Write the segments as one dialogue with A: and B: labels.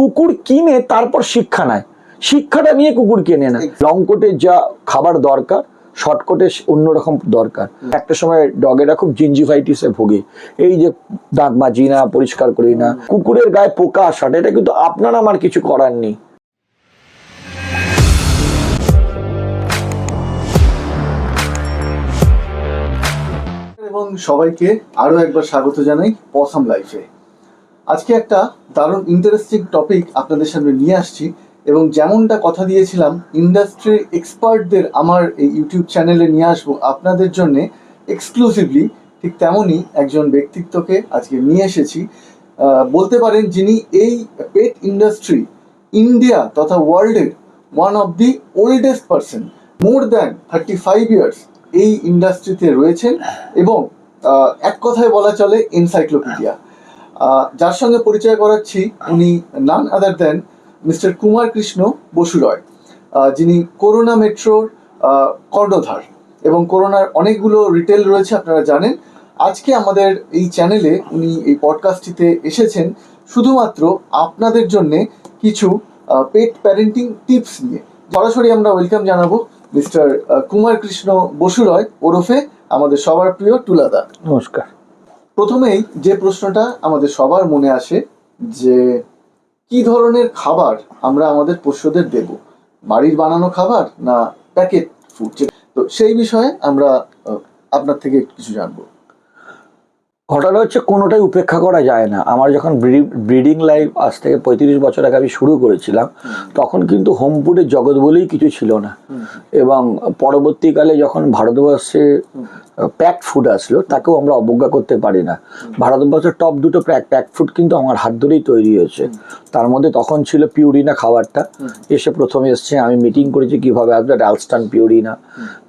A: কুকুর কিনে তারপর শিক্ষা নেয়। শিক্ষাটা নিয়ে কুকুর কিনে না লং কোটে যা খাবার দরকার, শর্টকটে অন্যরকম দরকার। একটা সময় ডগেরা খুব জিঞ্জিভাইটিসে ভোগে। এই যে দাঁত মাজি না, পরিষ্কার করি না, কুকুরের গায়ে পোকা আসাটা, এটা কিন্তু আপনার আমার কিছু করার নেই।
B: এবং সবাইকে আরও একবার স্বাগত জানাই পসাম লাইফে। আজকে একটা দারুণ ইন্টারেস্টিং টপিক আপনাদের সামনে নিয়ে আসছি এবং যেমনটা কথা দিয়েছিলাম ইন্ডাস্ট্রি এক্সপার্টদের আমার এই ইউটিউব চ্যানেলে নিয়ে আসব আপনাদের জন্য এক্সক্লুসিভলি ঠিক তেমনই একজন ব্যক্তিত্বকে আজকে নিয়ে এসেছি। বলতে পারেন যিনি এই পেট ইন্ডাস্ট্রি ইন্ডিয়া তথা ওয়ার্ল্ডের one of the oldest person more than thirty five years এই ইন্ডাস্ট্রিতে রয়েছেন এবং এক কথায় বলা চলে এনসাইক্লোপিডিয়া যার সঙ্গে পরিচয় করাচ্ছি উনি none other than mister Kumar Krishna Basuroy ah, যিনি করোনা মেট্রোর কর্ণধার এবং করোনার অনেকগুলো রিটেল রয়েছে আপনারা জানেন। আজকে আমাদের এই চ্যানেলে উনি এই পডকাস্টটিতে এসেছেন শুধুমাত্র আপনাদের জন্য কিছু পেট প্যারেন্টিং টিপস নিয়ে। সরাসরি আমরা ওয়েলকাম জানাব মিস্টার কুমার কৃষ্ণ বসুরয় ওরফে আমাদের সবার প্রিয় টুলাদা।
A: নমস্কার।
B: প্রথমেই যে প্রশ্নটা আমাদের সবার মনে আসে যে কি ধরনের খাবার আমরা আমাদের পোষ্যদের দেব? বাড়ির বানানো খাবার না প্যাকেট ফুড তো সেই বিষয়ে আমরা আপনার থেকে কিছু জানব।
A: ঘটনা হচ্ছে কোনোটাই উপেক্ষা করা যায় না। আমার যখন ব্রিডিং লাইফ আজ থেকে পঁয়ত্রিশ বছর আগে আমি শুরু করেছিলাম তখন কিন্তু হোম ফুডের জগৎ বলেই কিছু ছিল না। এবং পরবর্তীকালে যখন ভারতবর্ষে প্যাক ফুড আসলো, তাকেও আমরা অবজ্ঞা করতে পারি না। ভারতবর্ষের টপ দুটো প্যাক প্যাক ফুড কিন্তু আমার হাত ধরেই তৈরি হয়েছে। তার মধ্যে তখন ছিল পিউরিনা খাবারটা। এসে প্রথমে এসছে, আমি মিটিং করেছি, কীভাবে আসবে? ডালস্টান পিউরিনা।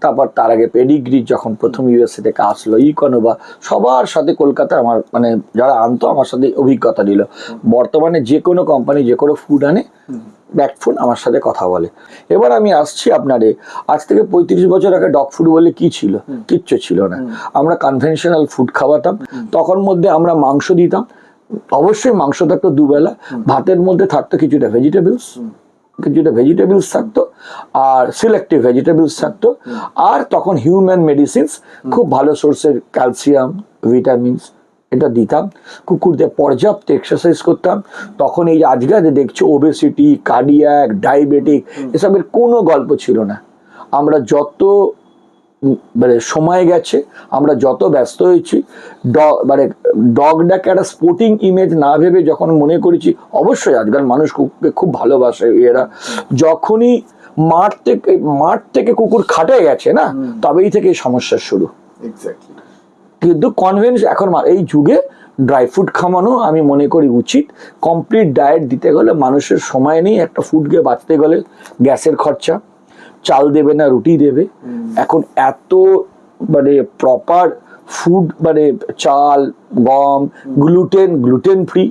A: তারপর তার আগে পেডিগ্রি যখন প্রথম ইউএসএ থেকে আসলো ইকোনোভা সবার সাথে কলকাতা আমার মানে যারা আনতো, আমার সাথে অভিজ্ঞতা নিল বর্তমানে যে কোনো কোম্পানি যে কোনো ফুড আনে ব্যাক ফুড আমার সাথে কথা বলে। এবার আমি আসছি আপনারে আজ থেকে পঁয়ত্রিশ বছর আগে ডগ ফুড বলে কি ছিল? কিচ্ছু ছিল না। আমরা কনভেনশনাল ফুড খাওয়াতাম। তখন মধ্যে আমরা মাংস দিতাম। অবশ্যই মাংস থাকতো দুবেলা। ভাতের মধ্যে থাকতো কিছুটা ভেজিটেবলস কিছুটা ভেজিটেবলস থাকতো আর সিলেক্টিভ ভেজিটেবলস থাকতো। আর তখন হিউম্যান মেডিসিনস খুব ভালো সোর্সের ক্যালসিয়াম ভিটামিনস এটা দিতাম। কুকুরদের পর্যাপ্ত এক্সারসাইজ করতাম। তখন এই যে আজকে যে দেখছ ওবেসিটি কার্ডিয়াক ডায়াবেটিক এসবের কোনো গল্প ছিল না। আমরা যত মানে সময় গেছে আমরা যত ব্যস্ত হয়েছি ডগ মানে ডগটাকে একটা স্পোর্টিং ইমেজ না ভেবে যখন মনে করেছি অবশ্যই আজকাল মানুষ কুকুরকে খুব ভালোবাসে এরা যখনই মাঠ থেকে মাঠ থেকে কুকুর খাটে গেছে না তবেই থেকে এই সমস্যার শুরু।
B: এক্স্যাক্টলি
A: কিন্তু কনভেন্স এখন এই যুগে ড্রাই ফ্রুট খাওয়ানো আমি মনে করি উচিত। কমপ্লিট ডায়েট দিতে গেলে মানুষের সময় নেই একটা ফুডকে বাঁচতে গেলে গ্যাসের খরচা চাল দেবে না রুটি দেবে। এখন এত মানে প্রপার ফুড মানে চাল গম গ্লুটেন গ্লুটেন ফ্রি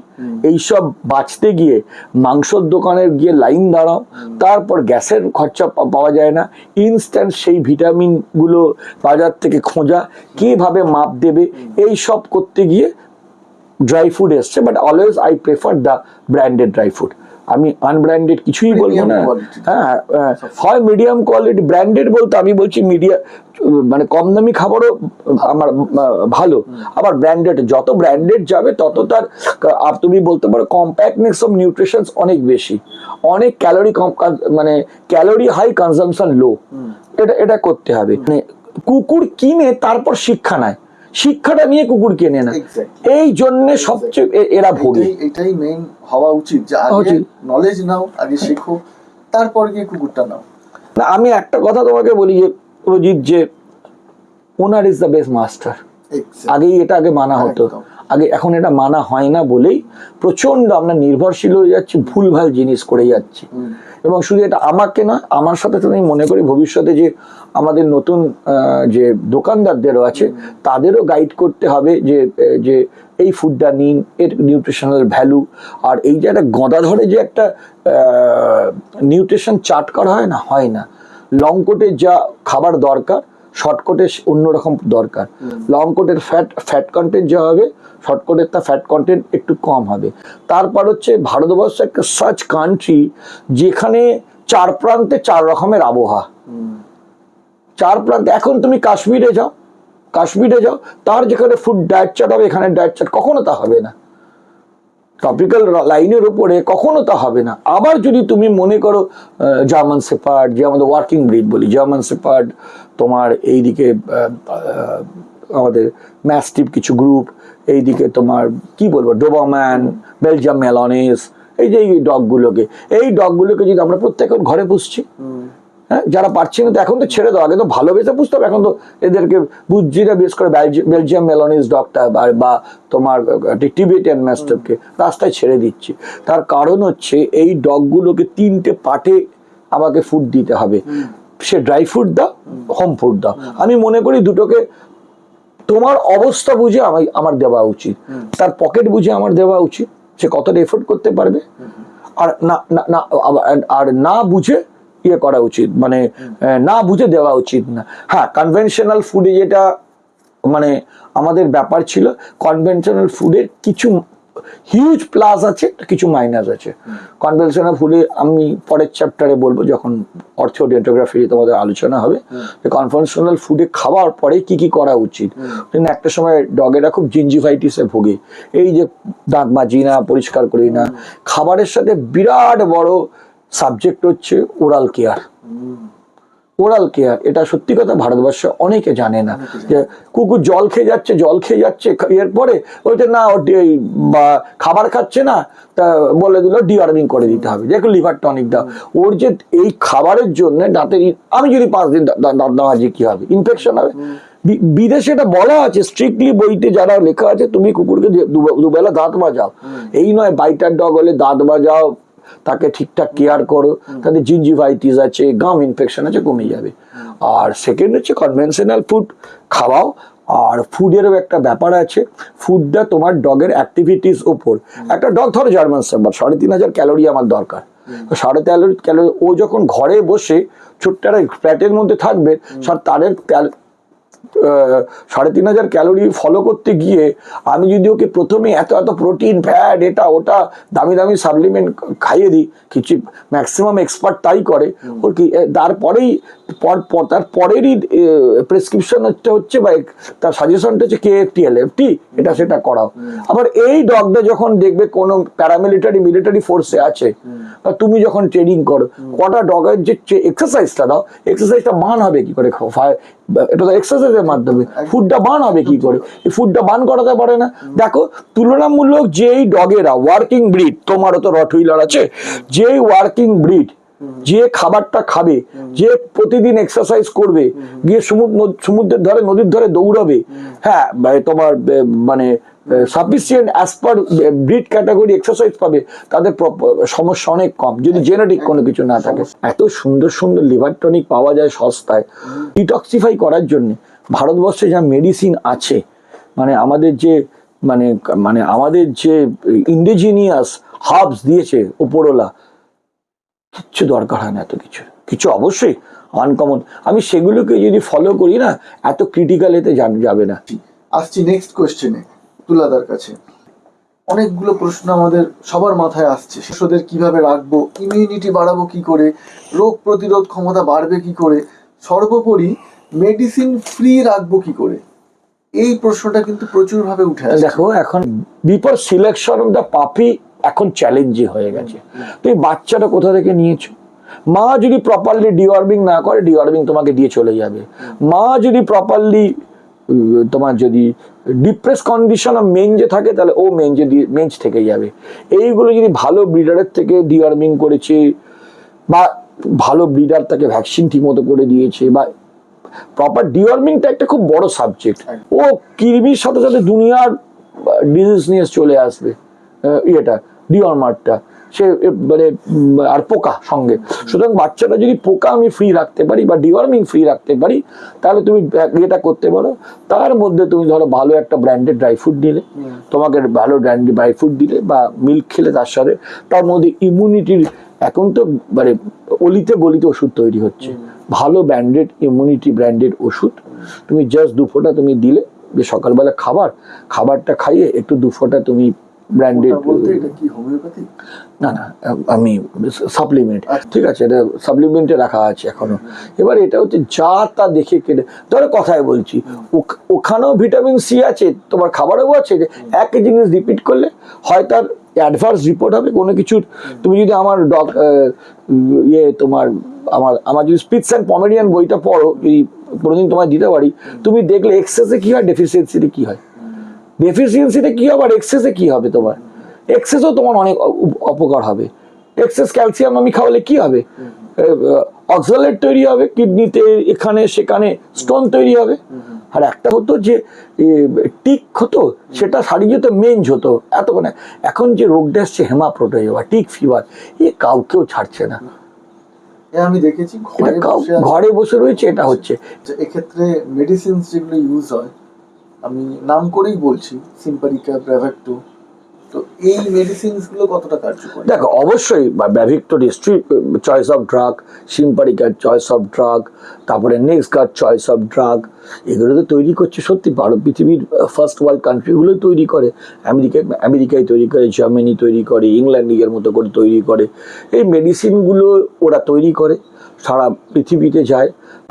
A: এইসব বাঁচতে গিয়ে মাংসর দোকানে গিয়ে লাইন দাঁড়াও তারপর গ্যাসের খরচা পা- পাওয়া যায় না। ইনস্ট্যান্ট সেই ভিটামিনগুলো বাজার থেকে খোঁজা কীভাবে মাপ দেবে এই সব করতে গিয়ে ড্রাই ফুড এসছে but always I prefer the branded dry food আমি আনব্র্যান্ডেড কিছুই বলব না. হ্যাঁ হ্যাঁ, মিডিয়াম কোয়ালিটি ব্র্যান্ডেড বলতে আমি বলছি মিডিয়া মানে কম দামি খাবারও আমার ভালো। আবার ব্র্যান্ডেড যত ব্র্যান্ডেড যাবে তত তার আর তুমি বলতে পারো কম্প্যাক্টনেস অফ নিউট্রিশনস অনেক বেশি। অনেক ক্যালোরি কম মানে ক্যালোরি হাই কনজামশন লো এটা এটা করতে হবে। মানে কুকুর কিনে তারপর শিক্ষা নেয়। শিক্ষাটা নিয়ে কুকুর কেনে না। এই জন্য সবচেয়ে এরা ভোগে
B: এটাই মেইন হওয়া উচিত যে আগে নলেজ নাও আগে শেখো তারপর গিয়ে কুকুরটা নাও।
A: না আমি একটা কথা তোমাকে বলি যে অজিত যে owner is the best master আগেই এটা আগে মানা হতো। আগে এখন এটা মানা হয় না বলেই প্রচণ্ড আমরা নির্ভরশীল হয়ে যাচ্ছি ভুলভাল জিনিস করে যাচ্ছি। এবং শুধু এটা আমাকে না আমার সাথে তো আমি মনে করি ভবিষ্যতে যে আমাদের নতুন যে দোকানদারদেরও আছে তাদেরও গাইড করতে হবে যে যে এই ফুডটা নিন এর নিউট্রিশনাল ভ্যালু আর এই যে একটা গঁদা ধরে যে একটা নিউট্রিশন চার্ট করা হয় না হয় না। লং কোটে যা খাবার দরকার শর্ট কোটে অন্যরকম দরকার। লং কোটের ফ্যাট ফ্যাট কন্টেন্ট যা হবে শর্টকটের তা ফ্যাট কন্টেন্ট একটু কম হবে। তারপর হচ্ছে ভারতবর্ষ একটা সাচ কান্ট্রি যেখানে চার প্রান্তে চার রকমের আবহাওয়া। চার প্রান্তে, এখন তুমি কাশ্মীরে যাও কাশ্মীরে যাও, তার যেখানে ফুড ডায়েট চার্ট হবে, এখানে ডায়েট চার্ট কখনো তা হবে না। টপিক্যাল লাইনের উপরে কখনো তা হবে না। আবার যদি তুমি মনে করো জার্মান সেপার্ড যে আমাদের ওয়ার্কিং ব্রিড বলি জার্মান সেপার্ড তোমার এইদিকে আমাদের ম্যাস্টিভ কিছু গ্রুপ এইদিকে তোমার কি বলব ডোবাম্যান বেলজিয়াম মেলনিস এই যে এই ডগগুলোকে এই ডগগুলোকে যদি আমরা প্রত্যেকে ঘরে পুষছি হ্যাঁ যারা পারছি না তো এখন তো ছেড়ে দাও আগে তো ভালোবেসে বুঝতে হবে এখন তো এদেরকে বুঝছিরা বেশ করে বেলজি- বেলজিয়াম মেলনিস ডগটা বা- তোমার টিবেটিয়ান ম্যাস্টপকে রাস্তায় ছেড়ে দিচ্ছি। তার কারণ হচ্ছে এই ডগগুলোকে তিনটে পার্টে আমাকে ফুড দিতে হবে। সে ড্রাই ফুড দাও হোম। ফুড দাও। আমি মনে করি দুটোকে তোমার অবস্থা বুঝে আমি আমার দেওয়া উচিত। তার পকেট বুঝে আমার দেওয়া উচিত। সে কতটা এফোর্ড করতে পারবে। আর না না আর না বুঝে ইয়ে করা উচিত। মানে না বুঝে দেওয়া উচিত না। হ্যাঁ কনভেনশনাল ফুডে যেটা মানে আমাদের ব্যাপার ছিল কনভেনশনাল ফুডের কিছু হিউজ প্লাস আছে কিছু মাইনাস আছে। কনভেনশনাল ফুডে আমি পরের চ্যাপ্টারে বলব যখন অর্থোডেন্টোগ্রাফি তোমাদের আলোচনা হবে। যে কনভেনশনাল ফুডে খাওয়ার পরে কি কি করা উচিত? কিন্তু একটা সময় ডগেরা খুব জিঞ্জিভাইটিসে ভোগে। এই যে দাঁত মাজি না পরিষ্কার করি না। খাবারের সাথে বিরাট বড় সাবজেক্ট হচ্ছে ওরাল কেয়ার ওরাল কেয়ার এটা সত্যি কথা ভারতবর্ষে অনেকে জানে না। যে কুকুর জল খেয়ে যাচ্ছে জল খেয়ে যাচ্ছে এরপরে ওইটা না ও বা খাবার খাচ্ছে না তা বলে দিল ডিওয়ার্মিং করে দিতে হবে। যে লিভার টনিক দাও। ওর যে এই খাবারের জন্য দাঁতের আমি যদি পাঁচ দিন দাঁত না মাজি কি হবে? ইনফেকশন হবে? বিদেশে এটা বলা আছে স্ট্রিক্টলি বইতে যারা লেখা আছে তুমি কুকুরকে দুবেলা দাঁত বাজাও। এই নয় বাইটার ডগ হলে দাঁত মাজাও তাকে ঠিকঠাক কেয়ার করো। তাদের জিঞ্জিভাইটিস আছে গাম ইনফেকশন আছে কমে যাবে। আর সেকেন্ড হচ্ছে কনভেনশনাল ফুড খাওয়াও। আর ফুডেরও একটা ব্যাপার আছে ফুডটা তোমার ডগের অ্যাক্টিভিটিস ওপর একটা ডগ ধরো জার্মান সার্ভার সাড়ে তিন হাজার ক্যালোরি আমার দরকার। সাড়ে তেরো ক্যালোরি ও যখন ঘরে বসে ছোট্ট একটা ফ্ল্যাটের মধ্যে থাকবে সব তাদের সাড়ে তিন হাজার ক্যালোরি ফলো করতে গিয়ে আমি যদি ওকে প্রথমে এত এত প্রোটিন ফ্যাট এটা ওটা দামি দামি সাপ্লিমেন্ট খাইয়ে দিই কিছু ম্যাক্সিমাম এক্সপার্ট তাই করে ওর কি তারপরেই পর পর- তার পরেরই প্রেসক্রিপশন হচ্ছে হচ্ছে বা তার সাজেশনটা হচ্ছে K F T L F T এটা সেটা করাও। আবার এই ডগটা যখন দেখবে কোনো প্যারামিলিটারি মিলিটারি ফোর্সে আছে বা তুমি যখন ট্রেনিং করো কটা ডগের যে এক্সারসাইজটা দাও এক্সারসাইজটা মান হবে কি করে এটা তো এক্সারসাইজের মাধ্যমে। ফুডটা বান হবে কি করে? এই ফুডটা বান করাতে পারে না। দেখো তুলনামূলক যেই ডগেরা ওয়ার্কিং ব্রিড তোমারও তো রটহুইলার আছে যেই ওয়ার্কিং ব্রিড যে খাবারটা খাবে যে প্রতিদিন এক্সারসাইজ করবে গিয়ে সমুদ্র সমুদ্রের ধারে নদীর ধারে দৌড়াবে হ্যাঁ তোমার মানে sufficient as per breed category exercise পাবে তাদের সমস্যা অনেক কম যদি জেনেটিক কোনো কিছু না থাকে। এত সুন্দর সুন্দর লিভার টনিক পাওয়া যায় সস্তায়। ডিটক্সিফাই করার জন্য ভারতবর্ষে যা মেডিসিন আছে মানে আমাদের যে মানে মানে আমাদের যে ইন্ডিজিনিয়াস হার্বস দিয়েছে উপরওয়ালা কিচ্ছু দরকার হয় না এত কিছু। কিছু অবশ্যই আনকমন আমি সেগুলোকে যদি ফলো করি না এত ক্রিটিক্যাল এতে যাবে না।
B: আসছি নেক্সট কোশ্চেনে তুলাদার কাছে। অনেকগুলো প্রশ্ন আমাদের সবার মাথায় আসছে। শিশুদের কীভাবে রাখব ইমিউনিটি বাড়াবো কি করে, রোগ প্রতিরোধ ক্ষমতা বাড়বে কি করে, সর্বোপরি মেডিসিন ফ্রি রাখব কি করে? এই প্রশ্নটা কিন্তু প্রচুর ভাবে উঠে আসছে।
A: দেখো, এখন বিফোর সিলেকশন অফ দ্য পাপি এখন চ্যালেঞ্জিং হয়ে গেছে। তুমি বাচ্চাটা কোথা থেকে নিয়েছো? মা যদি প্রপারলি ডিওয়ার্মিং না করে ডিওয়ার্মিং তোমাকে দিয়ে চলে যাবে। মা যদি প্রপারলি তোমার যদি ডিপ্রেস কন্ডিশন অফ মেঞ্জে থাকে তাহলে ও মেঞ্জে দিয়ে মেঞ্জ থেকে যাবে। এইগুলো যদি ভালো ব্রিডারের থেকে ডিওয়ার্মিং করেছে বা ভালো ব্রিডার তাকে ভ্যাকসিন ঠিকমতো করে দিয়েছে বা প্রপার ডিওয়ার্মিংটা একটা খুব বড় সাবজেক্ট ও কৃমির সাথে সাথে দুনিয়ার ডিজিজ নিয়ে চলে আসবে ইয়েটা ডিওয়ার্মারটা সে মানে আর পোকা সঙ্গে। সুতরাং বাচ্চাটা যদি পোকা আমি ফ্রি রাখতে পারি বা ডিওয়ার্মিং ফ্রি রাখতে পারি, তাহলে তুমি এটা করতে পারো। তার মধ্যে তুমি ধরো ভালো একটা ব্র্যান্ডেড ড্রাই ফ্রুট দিলে তোমাকে ভালো ব্র্যান্ডেড ড্রাই ফ্রুট দিলে বা মিল্ক খেলে তার সাথে, তার মধ্যে ইমিউনিটির এখন তো মানে অলিতে গলিতে ওষুধ তৈরি হচ্ছে। ভালো ব্র্যান্ডেড ইমিউনিটি ব্র্যান্ডেড ওষুধ। তুমি জাস্ট দু ফোঁটা তুমি দিলে, যে সকালবেলা খাবার, খাবারটা খাইয়ে একটু দু ফোঁটা তুমি ব্র্যান্ডেড না না আমি সাপ্লিমেন্ট
B: আচ্ছা।
A: ঠিক আছে এটা সাপ্লিমেন্টে রাখা আছে এখনও। এবার এটা হচ্ছে যা তা দেখে কেটে ধরো কথায় বলছি ওখ- ওখানেও ভিটামিন সি আছে তোমার খাবারেও আছে যে একই জিনিস রিপিট করলে হয় তার অ্যাডভান্স রিপোর্ট হবে কোনো কিছুর। তুমি যদি আমার ডক ইয়ে তোমার আমার আমার যদি স্পিচ অ্যান্ড পমেডিয়ান বইটা পড়ো যদি কোনোদিন তোমায় দিতে পারি তুমি দেখলে এক্সেসে কি হয় ডেফিসিয়েন্সিতে কি হয়? ডেফিসিয়েন্সিতে কি হবে আর এক্সেসে কি হবে তোমার? এক্সেসও তোমার অনেক অপকার হবে। এক্সেস ক্যালসিয়াম আমি খাওয়ালে কি হবে? অক্সালেট তৈরি হবে কিডনিতে এখানে সেখানে স্টোন তৈরি হবে। আর একটা হতো যে টিক হতো সেটা সারিয়ে যেত মেঞ্জ হতো। এত মানে এখন যে রোগটা আসছে হেমাপ্রোটাই বা টিক ফিভার এ কাউকেও ছাড়ছে না।
B: আমি দেখেছি। ঘরে বসে
A: রয়েছে এটা হচ্ছে।
B: এক্ষেত্রে মেডিসিন যেগুলো ইউজ হয় আমি নাম করেই বলছি সিম্পারিকা ব্র্যাভেক্টো তো এই মেডিসিনসগুলো কতটা
A: দেখো, অবশ্যই Bravecto history choice of drug Simparica choice of drug তারপরে NexGard choice of drug এগুলো তো তৈরি করছে সত্যি ভারত, পৃথিবীর ফার্স্ট ওয়ার্ল্ড কান্ট্রিগুলোই তৈরি করে। আমেরিকা, আমেরিকায় তৈরি করে জার্মানি তৈরি করে ইংল্যান্ড নিজের মতো করে তৈরি করে। এই মেডিসিনগুলো ওরা তৈরি করে। সারা পৃথিবীতে যায়।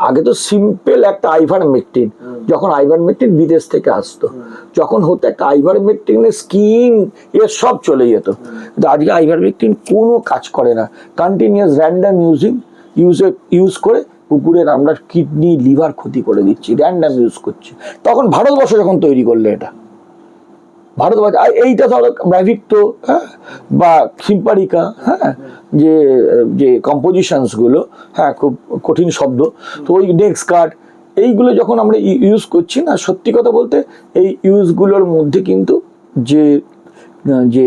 A: আগে তো সিম্পল একটা আইভার মেকটিন যখন আইভার মেকটিন বিদেশ থেকে আসতো। যখন হতো একটা আইভার মেকটিনের স্কিন এ সব চলে যেত। কিন্তু আজকে আইভার মেকটিন কোনো কাজ করে না। কন্টিনিউয়াস র্যান্ডাম ইউজিং ইউজে ইউজ করে কুকুরের আমরা কিডনি লিভার ক্ষতি করে দিচ্ছি র্যান্ডাম ইউজ করছি। তখন ভারতবর্ষ যখন তৈরি করল এটা। ভারতবর্ষ এইটা ধরো ব্রাভিক্ত হ্যাঁ বা সিম্পারিকা হ্যাঁ যে যে কম্পোজিশনসগুলো হ্যাঁ খুব কঠিন শব্দ। তো ওই ডেক্স কার্ড এইগুলো যখন আমরা ইউজ করছি না, সত্যি কথা বলতে এই ইউজগুলোর মধ্যে কিন্তু যে যে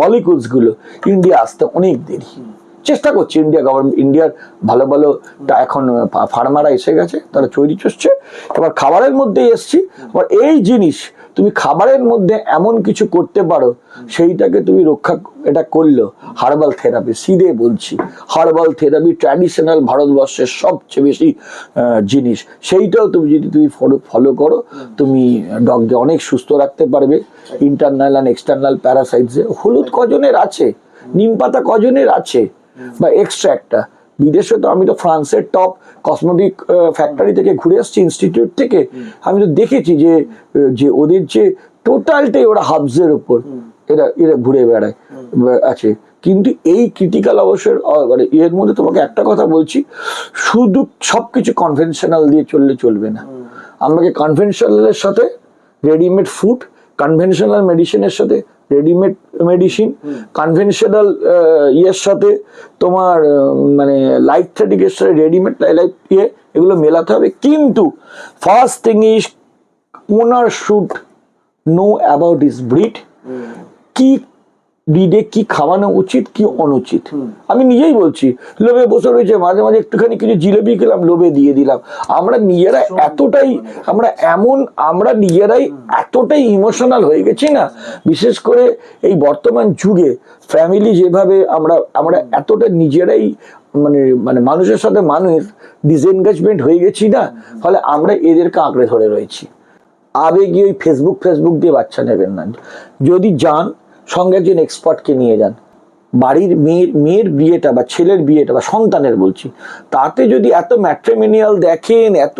A: মলিকুলসগুলো ইন্ডিয়া আসতে অনেক দেরি। চেষ্টা করছে ইন্ডিয়া গভর্নমেন্ট ইন্ডিয়ার ভালো ভালো এখন ফার্মারা এসে গেছে, তারা তৈরি করছে এবার খাবারের মধ্যে এসছি। এবার এই জিনিস, তুমি খাবারের মধ্যে এমন কিছু করতে পারো, সেইটাকে তুমি রক্ষা, এটা করল হার্বাল থেরাপি সিধে বলছি। হার্বাল থেরাপি ট্র্যাডিশনাল ভারতবর্ষের সবচেয়ে বেশি জিনিস। সেইটাও তুমি যদি তুমি ফলো ফলো করো, তুমি ডগকে অনেক সুস্থ রাখতে পারবে। ইন্টারনাল অ্যান্ড এক্সটার্নাল প্যারাসাইটসে হলুদ কজনের আছে, নিম পাতা কজনের আছে। বা এক্সট্রা একটা। বিদেশে তো আমি তো ফ্রান্সের টপ কসমেটিক ফ্যাক্টরি থেকে ঘুরে আসছি ইনস্টিটিউট থেকে। আমি তো দেখেছি যে যে ওদের যে টোটালটাই ওরা হাবসের উপর। এরা এরা ঘুরে বেড়ায় আছে। কিন্তু এই ক্রিটিক্যাল অবসর মানে এর মধ্যে তোমাকে একটা কথা বলছি শুধু সবকিছু কনভেনশনাল দিয়ে চললে চলবে না। আমাকে কনভেনশনালের সাথে রেডিমেড ফুড কনভেনশনাল মেডিসিনের সাথে রেডিমেড মেডিসিন কনভেনশনাল ইয়ের সাথে তোমার মানে লাইফ থ্রেটিকের সাথে রেডিমেড লাইফ ইয়ে এগুলো মেলাতে হবে। কিন্তু first thing is owner should know about his breed কি ব্রিডে কি খাওয়ানো উচিত কি অনুচিত? আমি নিজেই বলছি লোভে বসে রয়েছে মাঝে মাঝে একটুখানি কিছু জিলেবি খেলাম লোভে দিয়ে দিলাম। আমরা নিজেরা এতটাই আমরা এমন আমরা নিজেরাই এতটাই ইমোশনাল হয়ে গেছি না? বিশেষ করে এই বর্তমান যুগে ফ্যামিলি যেভাবে আমরা আমরা এতটা নিজেরাই মানে মানে মানুষের সাথে মানুষ ডিসএনগেজমেন্ট হয়ে গেছি না? ফলে আমরা এদেরকে আঁকড়ে ধরে রয়েছি। আবেগে ওই ফেসবুক ফেসবুক দিয়ে বাচ্চা নেবেন না। যদি যান সঙ্গে একজন এক্সপার্টকে নিয়ে যান। বাড়ির মেয়ের মেয়ের বিয়েটা বা ছেলের বিয়েটা বা সন্তানের বলছি, তাতে যদি এত ম্যাট্রিমিনিয়াল দেখেন, এত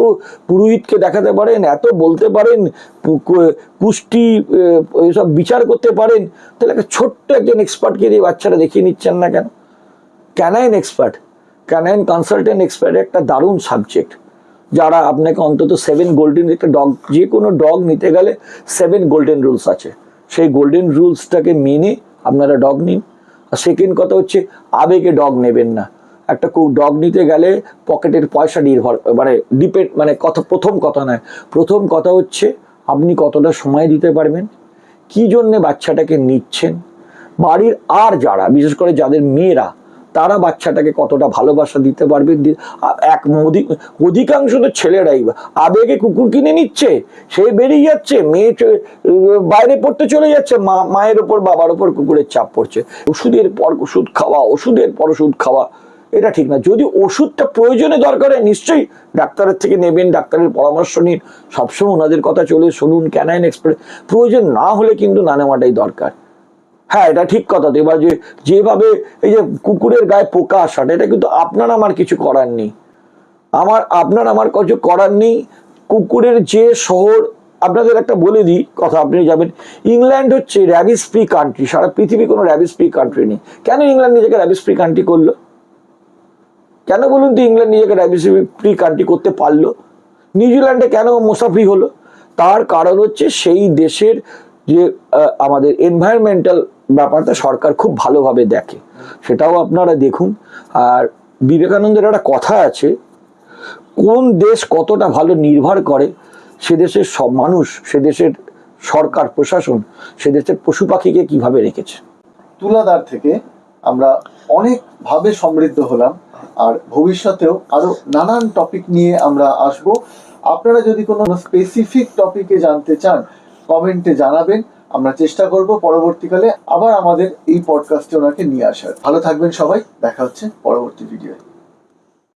A: পুরোহিতকে দেখাতে পারেন, এত বলতে পারেন পুষ্টি এসব বিচার করতে পারেন, তাহলে একটা ছোট্ট একজন এক্সপার্টকে দিয়ে বাচ্চারা দেখিয়ে নিচ্ছেন না কেন? Canine expert? Canine consultant expert? একটা দারুণ সাবজেক্ট যারা আপনাকে অন্তত সেভেন গোল্ডেন একটা ডগ যে কোনো ডগ নিতে গেলে সেভেন গোল্ডেন রুলস আছে। সেই গোল্ডেন রুলসটাকে মেনে আপনারা ডগ নিন। আর সেকেন্ড কথা হচ্ছে, আবেগে ডগ নেবেন না। একটা ডগ নিতে গেলে পকেটের পয়সা নির্ভর মানে ডিপেন্ড মানে কথা প্রথম কথা নয়। প্রথম কথা হচ্ছে, আপনি কতটা সময় দিতে পারবেন? কি জন্যে বাচ্চাটাকে নিচ্ছেন? বাড়ির আর যারা, বিশেষ করে যাদের মেয়েরা তারা বাচ্চাটাকে কতটা ভালোবাসা দিতে পারবে? এক অধি- অধিকাংশ তো ছেলেরাই আবেগে কুকুর কিনে নিচ্ছে, সে বেরিয়ে যাচ্ছে, মেয়ে বাইরে পড়তে চলে যাচ্ছে, মা, মায়ের ওপর, বাবার ওপর কুকুরের চাপ পড়ছে। ওষুধের পর ওষুধ খাওয়া, ওষুধের পর ওষুধ খাওয়া, এটা ঠিক না। যদি ওষুধটা প্রয়োজনে দরকার হয়, নিশ্চয়ই ডাক্তারের থেকে নেবেন, ডাক্তারের পরামর্শ নিন। সবসময় ওনাদের কথা চলে শুনুন, ক্যানাইন এক্সপ্রেস, প্রয়োজন না হলে কিন্তু না নেওয়াটাই দরকার। হ্যাঁ এটা ঠিক কথা। তো এবার যে, যেভাবে এই যে কুকুরের গায়ে পোকা আসাটা, এটা কিন্তু আপনার আমার কিছু করার নেই। আমার, আপনার আমার কিছু করার নেই। কুকুরের যে শহর, আপনাদের একটা বলে দিই কথা, আপনি যাবেন। ইংল্যান্ড হচ্ছে র্যাবিস ফ্রি কান্ট্রি সারা পৃথিবী কোনো র্যাবিস ফ্রি কান্ট্রি নেই। কেন ইংল্যান্ড নিজেকে র্যাবিস ফ্রি কান্ট্রি করল? কেন বলুন তো ইংল্যান্ড নিজেকে র্যাবিস ফ্রি কান্ট্রি করতে পারল? নিউজিল্যান্ডে কেন মুসাফরি হলো? তার কারণ হচ্ছে সেই দেশের যে আমাদের এনভায়রনমেন্টাল ব্যাপারটা সরকার খুব ভালোভাবে দেখে। সেটাও আপনারা দেখুন। আর বিবেকানন্দের একটা কথা আছে, কোন দেশ কতটা ভালো নির্ভর করে, সে দেশের সব মানুষ, সে দেশের সরকার, প্রশাসন, সে দেশের পশু পাখিকে কীভাবে রেখেছে?
B: তুলাদার থেকে আমরা অনেকভাবে সমৃদ্ধ হলাম, আর ভবিষ্যতেও আরও নানান টপিক নিয়ে আমরা আসব। আপনারা যদি কোনো স্পেসিফিক টপিকে জানতে চান কমেন্টে জানাবেন। আমরা চেষ্টা করব পরবর্তীকালে আবার আমাদের এই পডকাস্টে ওনাকে নিয়ে আসার। ভালো থাকবেন সবাই, দেখা হচ্ছে পরবর্তী ভিডিওয়ে